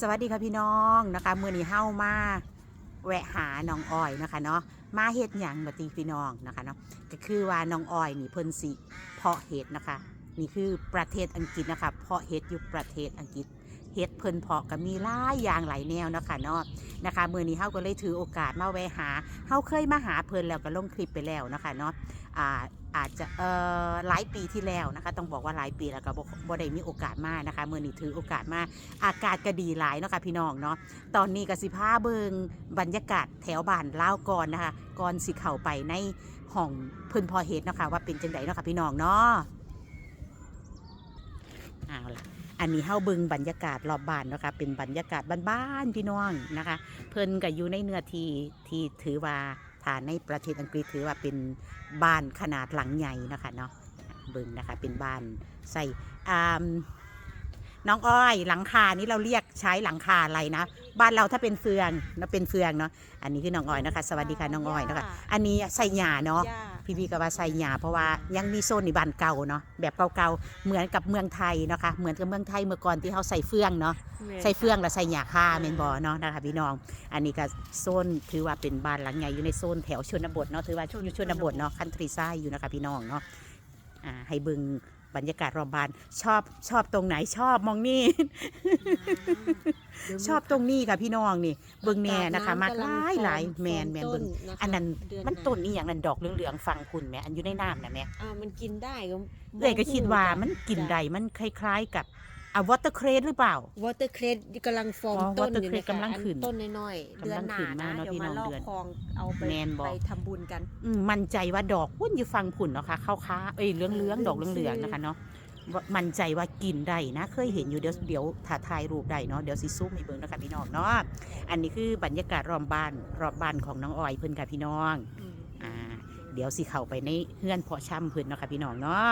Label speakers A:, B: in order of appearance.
A: สวัสดีค่ะพี่น้องนะคะมื่อนี้เฮ้ามาแวะหาน้องอ้อยนะคะเนาะมาเห็ดหยังมาตีพี่น้องนะคะเนาะก็คือว่าน้องอ้อยนี่เพิ่นสิเพาะเห็ดนะคะ นี่คือประเทศอังกฤษนะคะ เพาะเห็ดอยู่ประเทศอังกฤษ เห็ดเพิ่นเพาะก็มีหลายอย่างหลายแนวนะคะเนาะนะคะมื่อนี้เฮาก็เลยถือโอกาสมาแวะหาเฮาเคยมาหาเพิ่นแล้วก็ลงคลิปไปแล้วนะคะเนาะอ่าอาจจะเอ่อหลายปีที่แล้วนะคะ ต้องบอกว่าหลายปีแล้วก็บ่บ่ได้มีโอกาสมานะคะเมื่อนี้ถือโอกาสมาอากาศก็ดีหลายเนาะค่ะพี่น้องเนาะตอนนี้ก็สิพาเบิงบรรยากาศแถวบ้านลาวก่อนนะคะก่อนสิเข้าไปในห้องเพิ่นพอเฮ็ดเนาะค่ะว่าเป็นจังไดเนาะค่ะพี่น้องเนาะเอาล่ะ อันนี้เฮาเบิงบรรยากาศรอบบ้านเนาะค่ะเป็นบรรยากาศบ้านๆพี่น้องนะคะ เพิ่นก็อยู่ในเนื้อที่ที่ถือว่าฐานในประเทศอังกฤษถือว่าเป็นบ้านขนาดหลังใหญ่นะคะเนาะเบิงนะคะเป็นบ้านใส่อ่าน้องอ้อยหลังคานี้เราเรียกใช้หลังคาอะไรนะบ้านเราถ้าเป็นเฟืองนะเป็นเฟืองเนาะอันนี้คือน้องอ้อยนะคะ สวัสดีค่ะน้องอ้อยนะคะ อันนี้ใส่หญ้าเนาะ พี่พี่ก็ว่าใส่หญ้าเพราะว่ายังมีโซนในบ้านเก่าเนาะแบบเก่าๆเหมือนกับเมืองไทยเนาะคะเหมือนกับเมืองไทยเมื่อก่อนที่เขาใส่เฟืองเนาะใส่เฟืองแล้วใส่หญ้าคาเมนบอเนาะนะคะพี่น้อง อันนี้ก็โซนถือว่าเป็นบ้านหลังใหญ่อยู่ในโซนแถวชนบทเนาะถือว่าอยู่ชนบทเนาะคันทรีไซอยู่นะคะพี่น้องเนาะอ่าให้เบึงบรรยากาศรอบบ้านชอบชอบตรงไหนชอบมองนี่ ชอบตรงนี้ค่ะพี่น้องนี่เบิ่งแน่นะคะมากหลายหลายแมนแมนเบิ่งอันนั้นมันต้นนี่อย่างนั้นดอกเหลืองๆฟังคุณแม่อันอยู่ในน้ำนะแม่
B: อ่ามันกินได้ก็
A: เอ้ยก็คิดว่ามันกลิ่นใดมันคล้าย ๆกับอะวอเตอร์เครสหรือเปล่า
B: วอเตอร์เครดกำลังฟอร์ม
A: อ๋อ
B: ต้นอยู่
A: watercress
B: นะคะ
A: กำลังขึ้น
B: อัต้นน้อยๆเดือนหน้ากำ
A: ลังขึ้นมา
B: นะ
A: เนาะ
B: เดี๋ยว
A: พี่น้
B: มา
A: อง
B: ลอก
A: เดือน
B: คลองเอาไป
A: แมนบอก
B: ไปทำบุญกัน
A: อืมมั่นใจว่าดอกวุ่นอยู่ฟังผุ่นเนาะค่ะข้าวค้าเอ้ยเหลืองๆดอกเหลืองๆนะคะเนาะว่า มั่นใจว่ากินได้นะ เคยเห็นอยู่เดี๋ยวเดี๋ยวถ่ายถ่ายรูปได้เนาะเดี๋ยวสิซูมให้เบิ่งนะคะพี่น้องเนาะอันนี้คือบรรยากาศรอบบ้านรอบบ้านของน้องออยเพิ่นค่ะพี่น้องอ่าเดี๋ยวสิเข้าไปในเฮือนเพาะช่ำเพิ่นเนาะค่ะพี่น้องเนาะ